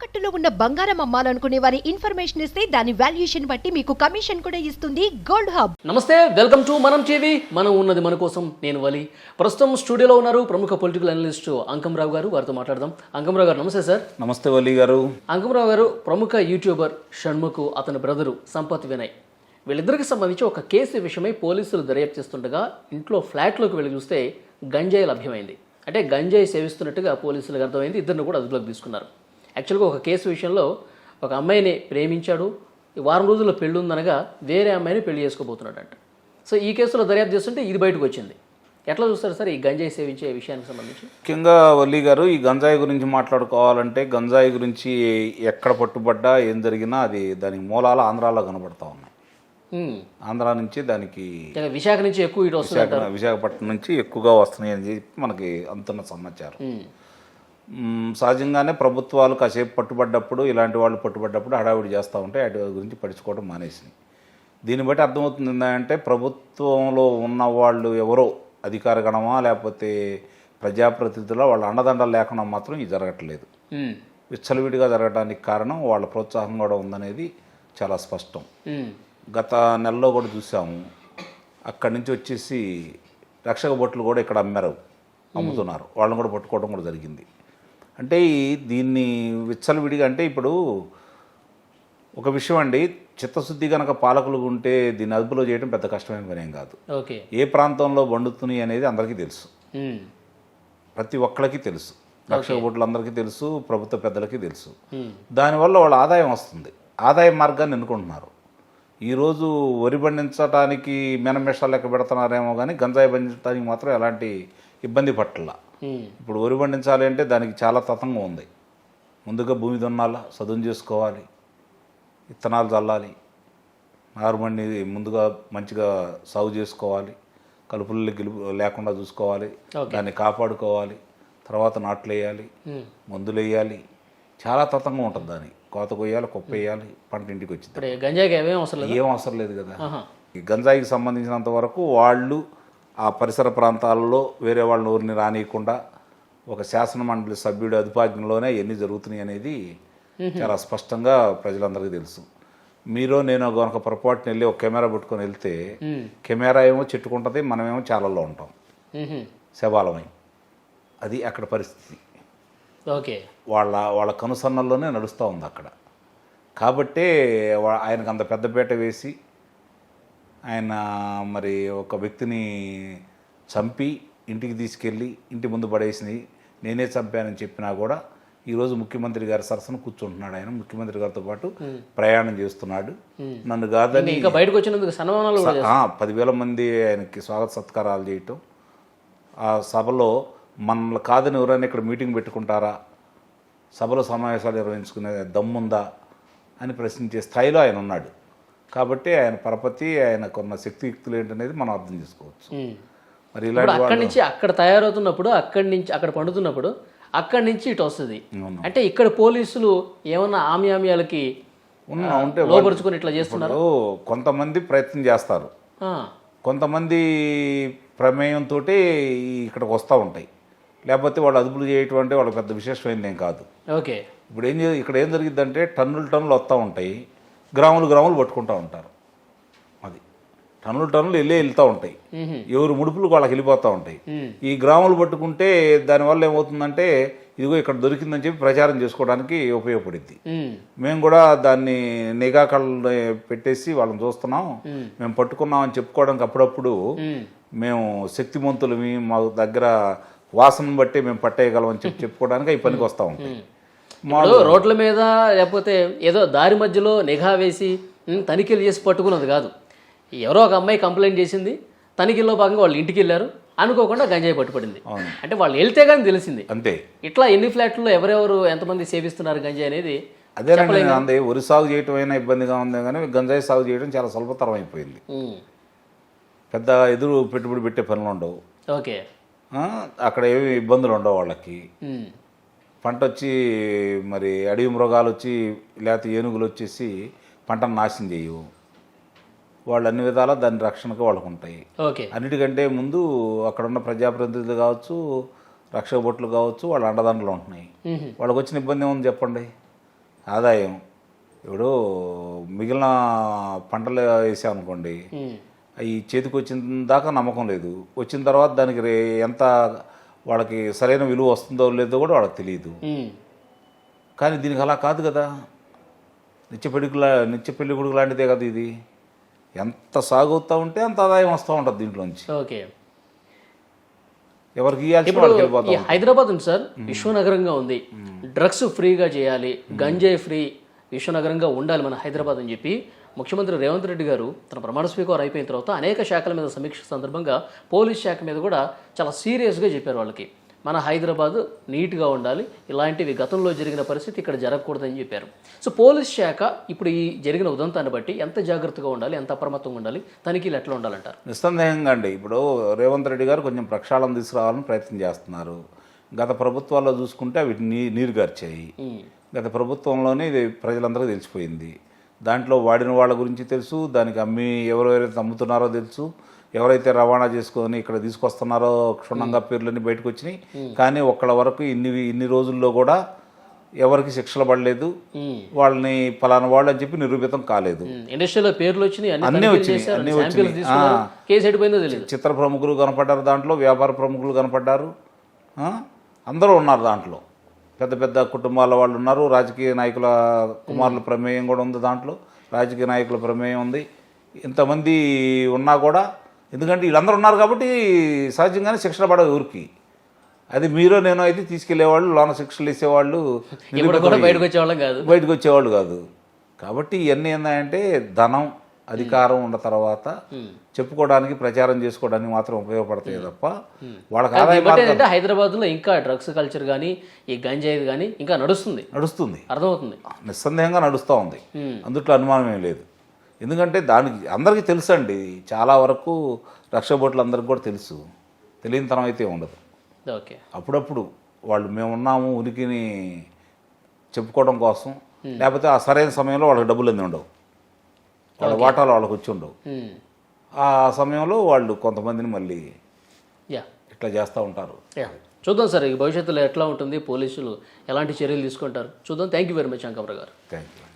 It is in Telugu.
తాకట్టులో ఉన్న బంగారం అమ్మాలనుకునే వారి ఇన్ఫర్మేషన్ ఇస్తే దాని వాల్యుయేషన్ బట్టి మీకు కమిషన్ కూడా ఇస్తుంది గోల్డ్ హబ్. నమస్తే వెల్కమ్ టు మనం టీవీ. మనం ఉన్నది మన కోసం నేను వలి. ప్రస్తుతం స్టూడియోలో ఉన్నారు ప్రముఖ పొలిటికల్ అనలిస్ట్ అంకంరావు గారు వారితో మాట్లాడదాం. అంకంరావు గారు నమస్తే సార్. నమస్తే వల్లి గారు. అంకంరావు గారు ప్రముఖ యూట్యూబర్ షణ్ముఖ్ అతని బ్రదరు సంపత్ వినయ్. వీళ్ళిద్దరికి సంబంధించి ఒక కేసు విషయమై పోలీసులు దర్యాప్తు చేస్తుండగా ఇంట్లో ఫ్లాట్లోకి వెళ్ళి చూస్తే గంజాయి లభ్యమైంది. అంటే గంజాయి సేవిస్తున్నట్టుగా పోలీసులకు అర్థమైంది. ఇద్దరిని కూడా అదుపులోకి తీసుకున్నారు. యాక్చువల్గా ఒక కేసు విషయంలో ఒక అమ్మాయిని ప్రేమించాడు. ఈ వారం రోజుల్లో పెళ్ళి ఉందనగా వేరే అమ్మాయిని పెళ్ళి చేసుకోబోతున్నాడంట. సో ఈ కేసులో దర్యాప్తు చేస్తుంటే ఇది బయటకు వచ్చింది. ఎట్లా చూస్తారు సార్ ఈ గంజాయి సేవించే విషయానికి సంబంధించి? ముఖ్యంగా వల్లి గారు ఈ గంజాయి గురించి మాట్లాడుకోవాలంటే గంజాయి గురించి ఎక్కడ పట్టుబడ్డా ఏం జరిగినా అది దాని మూలాలు ఆంధ్రాలో కనబడతా ఉన్నాయి. ఆంధ్ర నుంచి దానికి విశాఖ నుంచి ఎక్కువ విశాఖపట్నం నుంచి ఎక్కువగా వస్తున్నాయి అని చెప్పి మనకి అంతున్న సమాచారం. సహజంగానే ప్రభుత్వాలు కాసేపు పట్టుబడ్డప్పుడు ఇలాంటి వాళ్ళు పట్టుబడ్డప్పుడు హడావిడి చేస్తూ ఉంటే వాటి గురించి పడుచుకోవడం మానేసింది. దీన్ని బట్టి అర్థమవుతుంది ఏంటంటే ప్రభుత్వంలో ఉన్న వాళ్ళు ఎవరో అధికార గణమా లేకపోతే ప్రజాప్రతినిధుల వాళ్ళ అండదండలు లేకుండా మాత్రం ఇది జరగట్లేదు. విచ్చలవిడిగా జరగడానికి కారణం వాళ్ళ ప్రోత్సాహం కూడా ఉందనేది చాలా స్పష్టం. గత నెలలో కూడా చూసాము. అక్కడి నుంచి వచ్చేసి రక్షక బొట్లు కూడా ఇక్కడ అమ్మారు అమ్ముతున్నారు. వాళ్ళని కూడా పట్టుకోవడం కూడా జరిగింది. అంటే ఈ దీన్ని విచ్చలవిడిగా అంటే ఇప్పుడు ఒక విషయం అండి చిత్తశుద్ధి కనుక పాలకులు ఉంటే దీన్ని అదుపులో చేయడం పెద్ద కష్టమైన పని ఏం కాదు. ఓకే. ఏ ప్రాంతంలో బండుతున్నాయి అనేది అందరికీ తెలుసు. ప్రతి ఒక్కళ్ళకి తెలుసు. రక్షక బొట్లందరికీ తెలుసు ప్రభుత్వ పెద్దలకి తెలుసు. దానివల్ల వాళ్ళ ఆదాయం వస్తుంది. ఆదాయ మార్గాన్ని ఎన్నుకుంటున్నారు. ఈరోజు వరి పండించడానికి మెనమేషాలు లెక్క పెడుతున్నారేమో కానీ గంజాయి పండించడానికి మాత్రం ఎలాంటి ఇబ్బంది పట్టల. ఇప్పుడు వరి పండించాలి అంటే దానికి చాలా తతంగం ఉంది ముందుగా భూమి దున్నాలా చదును చేసుకోవాలి విత్తనాలు చల్లాలి నారుమడిని ముందుగా మంచిగా సాగు చేసుకోవాలి కలుపులు గెలుపు లేకుండా చూసుకోవాలి. దాన్ని కాపాడుకోవాలి తర్వాత నాట్లు వేయాలి. మందులు వేయాలి చాలా తతంగం ఉంటుంది దాని కోత కొయ్యాలి కుప్ప వేయాలి పంట ఇంటికి వచ్చింది గంజాయికి ఏమేం అవసరం లేదు ఏం అవసరం లేదు కదా. ఈ గంజాయికి సంబంధించినంత వరకు వాళ్ళు ఆ పరిసర ప్రాంతాలలో వేరే వాళ్ళని ఊరిని రానియకుండా ఒక శాసన మండలి సభ్యుడి అధిపాజ్ఞలోనే ఎన్ని జరుగుతున్నాయి అనేది చాలా స్పష్టంగా ప్రజలందరికీ తెలుసు. మీరు నేను కనుక పొరపాటున వెళ్ళి ఒక కెమెరా పెట్టుకొని వెళ్తే. కెమెరా ఏమో చెట్టుకుంటుంది మనమేమో చాలల్లో ఉంటాం. మ్హూ. శబాలమై అది అక్కడ పరిస్థితి. ఓకే. వాళ్ళ వాళ్ళ కనుసన్నల్లోనే నడుస్తూ ఉంది అక్కడ. కాబట్టే ఆయనకు అంత పెద్దపేట వేసి ఆయన మరి ఒక వ్యక్తిని చంపి ఇంటికి తీసుకెళ్ళి ఇంటి ముందు పడేసి నేనే చంపానని చెప్పినా కూడా ఈరోజు ముఖ్యమంత్రి గారి సరసన కూర్చుంటున్నాడు ఆయన. ముఖ్యమంత్రి గారితో పాటు ప్రయాణం చేస్తున్నాడు. నన్ను కాదని ఇంకా బయటకు వచ్చినందుకు సన్మానాలు పదివేల మంది ఆయనకి స్వాగత సత్కారాలు చేయటం. ఆ సభలో మనల్ని కాదని ఎవరైనా ఇక్కడ మీటింగ్ పెట్టుకుంటారా? సభలో సమావేశాలు నిర్వహించుకునే దమ్ముందా అని ప్రశ్నించే స్థాయిలో ఆయన ఉన్నాడు. కాబట్టి ఆయన పరపతి ఆయనకున్న శక్తియుక్తులు ఏంటనేది మనం అర్థం చేసుకోవచ్చు. మరి ఇలాంటి అక్కడి నుంచి అక్కడ తయారవుతున్నప్పుడు అక్కడి నుంచి అక్కడ పండుతున్నప్పుడు అక్కడి నుంచి ఇటు వస్తుంది. అంటే ఇక్కడ పోలీసులు ఏమన్నా ఆమ్యామ్యాలకి ఉన్న ఉంటే లోపరుచుకొని ఇట్లా చేస్తున్నారు? కొంతమంది ప్రయత్నం చేస్తారు. కొంతమంది ప్రమేయంతో ఇక్కడికి వస్తూ ఉంటాయి. లేకపోతే వాళ్ళు అదుపులు చేయటం అంటే వాళ్ళకి పెద్ద విశేషమైంది ఏం కాదు. ఓకే. ఇప్పుడు ఏం ఇక్కడ ఏం జరిగిద్దంటే టన్నులు టన్నులు వస్తూ ఉంటాయి. గ్రాములు గ్రాములు పట్టుకుంటూ ఉంటారు అది టన్నులు టన్నులు వెళ్ళే వెళ్తూ ఉంటాయి. ఎవరు ముడుపులు వాళ్ళకి వెళ్ళిపోతూ ఉంటాయి. ఈ గ్రాములు పట్టుకుంటే దానివల్ల ఏమవుతుందంటే ఇదిగో ఇక్కడ దొరికిందని చెప్పి ప్రచారం చేసుకోవడానికి ఉపయోగపడుద్ది హ్మ్. మేము కూడా దాన్ని నిఘా కళ్ళు పెట్టేసి వాళ్ళని చూస్తున్నాం మేము పట్టుకున్నాం అని చెప్పుకోవడానికి అప్పుడప్పుడు. మేము శక్తిమంతులమి మా దగ్గర వాసనను బట్టి మేము పట్టేయగలం అని చెప్పి చెప్పుకోవడానికి ఈ పనికి వస్తూ ఉంటాయి ఇప్పుడు రోడ్ల మీద లేకపోతే ఏదో దారి మధ్యలో నిఘా వేసి తనిఖీలు చేసి పట్టుకున్నది కాదు. ఎవరో ఒక అమ్మాయి కంప్లైంట్ చేసింది తనిఖీల్లో భాగంగా వాళ్ళు ఇంటికి వెళ్ళారు అనుకోకుండా గంజాయి పట్టుపడింది. అవును. అంటే వాళ్ళు వెళ్తే కానీ తెలిసింది. అంతే. ఇట్లా ఎన్ని ఫ్లాట్లలో ఎవరెవరు ఎంతమంది సేవిస్తున్నారు గంజాయి అనేది అదేనండి నేను అందే వరి సాగు చేయటం అయినా ఇబ్బందిగా ఉంది కానీ గంజాయి సాగు చేయడం చాలా సులభతరం అయిపోయింది పెద్ద ఎదురు పెట్టుబడి పెట్టే పనులు ఉండవు. ఓకే. అక్కడ ఏమి ఇబ్బందులు ఉండవు వాళ్ళకి. పంట వచ్చి మరి అడవి మృగాలు వచ్చి లేకపోతే ఏనుగులు వచ్చేసి పంటను నాశనం చేయవు వాళ్ళు అన్ని విధాలా దాని రక్షణకు వాళ్ళకు ఉంటాయి ఓకే. అన్నిటికంటే ముందు అక్కడ ఉన్న ప్రజాప్రతినిధులు కావచ్చు రక్షక బొట్లు కావచ్చు వాళ్ళ అండదండలు ఉంటున్నాయి. వాళ్ళకి వచ్చిన ఇబ్బంది ఏముంది చెప్పండి? ఆదాయం. ఇప్పుడు మిగిలిన పంటలు వేసామనుకోండి. అవి చేతికి వచ్చిన దాకా నమ్మకం లేదు. వచ్చిన తర్వాత దానికి రే ఎంత వాళ్ళకి సరైన విలువ వస్తుందో లేదో కూడా వాళ్ళకి తెలియదు. కానీ దీనికి అలా కాదు కదా. నిత్య పెళ్ళికులా నిత్య పెళ్ళి కొడుకు లాంటిదే కదా ఇది. ఎంత సాగు అవుతూ ఉంటే అంత ఆదాయం వస్తూ ఉంటుంది దీంట్లోంచి. ఓకే. ఎవరికి ఇప్పుడు హైదరాబాద్ ఉంది సార్ విశ్వనగరంగా ఉంది. డ్రగ్స్ ఫ్రీగా చేయాలి గంజాయి ఫ్రీ విశ్వనగరంగా ఉండాలి మన హైదరాబాద్ అని చెప్పి. ముఖ్యమంత్రి రేవంత్ రెడ్డి గారు తన ప్రమాణ స్వీకారం అయిపోయిన తర్వాత అనేక శాఖల మీద సమీక్ష సందర్భంగా పోలీస్ శాఖ మీద కూడా చాలా సీరియస్గా చెప్పారు వాళ్ళకి. మన హైదరాబాద్ నీట్గా ఉండాలి ఇలాంటివి గతంలో జరిగిన పరిస్థితి ఇక్కడ జరగకూడదని చెప్పారు. సో పోలీస్ శాఖ ఇప్పుడు ఈ జరిగిన ఉదంతాన్ని బట్టి ఎంత జాగ్రత్తగా ఉండాలి ఎంత అప్రమత్తంగా ఉండాలి తనిఖీలు ఎట్లా ఉండాలంటారు? నిస్సందేహంగా అండి. ఇప్పుడు రేవంత్ రెడ్డి గారు కొంచెం ప్రక్షాళన తీసుకురావాలని ప్రయత్నం చేస్తున్నారు. గత ప్రభుత్వాల్లో చూసుకుంటే అవి నీ నీరు గార్చాయి. గత ప్రభుత్వంలోనే ఇది ప్రజలందరికీ తెలిసిపోయింది. దాంట్లో వాడిన వాళ్ళ గురించి తెలుసు దానికి అమ్మి ఎవరెవరైతే అమ్ముతున్నారో తెలుసు ఎవరైతే రవాణా చేసుకొని ఇక్కడ తీసుకొస్తున్నారో క్షుణ్ణంగా పేర్లన్నీ బయటకు వచ్చినాయి. కానీ ఒక్కళ్ళ వరకు ఇన్ని ఇన్ని రోజుల్లో కూడా ఎవరికి శిక్షలు పడలేదు. వాళ్ళని పలానా వాళ్ళు అని చెప్పి నిరూపితం కాలేదు. ఇండస్ట్రీలో పేర్లు వచ్చినాయి అన్ని వచ్చినాయి, అన్నీ చిత్ర ప్రముఖులు కనపడ్డారు దాంట్లో వ్యాపార ప్రముఖులు కనపడ్డారు? అందరూ ఉన్నారు దాంట్లో. పెద్ద పెద్ద కుటుంబాల వాళ్ళు ఉన్నారు. రాజకీయ నాయకుల కుమారుల ప్రమేయం కూడా ఉంది దాంట్లో. రాజకీయ నాయకుల ప్రమేయం ఉంది. ఇంతమంది ఉన్నా కూడా ఎందుకంటే వీళ్ళందరూ ఉన్నారు కాబట్టి సహజంగానే శిక్షణ పడవు ఊరికి. అది మీరు నేను అయితే తీసుకెళ్ళేవాళ్ళు లోన శిక్షలు వేసేవాళ్ళు కూడా బయటకు వచ్చేవాళ్ళం కాదు. బయటకు వచ్చేవాళ్ళు కాదు. కాబట్టి ఇవన్నీ ఏంటంటే ధనం అధికారం ఉన్న తర్వాత చెప్పుకోవడానికి ప్రచారం చేసుకోవడానికి మాత్రం ఉపయోగపడతాయి తప్ప వాళ్ళకి హైదరాబాద్లో ఇంకా డ్రగ్స్ కల్చర్ కానీ ఈ గంజాయి కానీ ఇంకా నడుస్తుంది. నడుస్తుంది. అర్థమవుతుంది. నిస్సందేహంగా నడుస్తూ ఉంది. అందుట్లో అనుమానం ఏం లేదు. ఎందుకంటే దానికి అందరికీ తెలుసు అండి చాలా వరకు రక్షబోట్లు అందరికి కూడా తెలుసు. తెలియని తనం అయితే ఉండదు. ఓకే. అప్పుడప్పుడు వాళ్ళు మేము ఉన్నాము ఉనికిని చెప్పుకోవడం కోసం లేకపోతే ఆ సరైన సమయంలో వాళ్ళకి డబ్బులు అన్నీ ఉండవు వాళ్ళ వాటాలు వాళ్ళకి వచ్చి ఉండవు. ఆ సమయంలో వాళ్ళు కొంతమందిని మళ్ళీ యా. ఇట్లా చేస్తూ ఉంటారు. యా. చూద్దాం సార్ ఈ భవిష్యత్తులో ఎట్లా ఉంటుంది? పోలీసులు ఎలాంటి చర్యలు తీసుకుంటారు? చూద్దాం. థ్యాంక్ యూ వెరీ మచ్ అంకమ్ర గారు. Thank you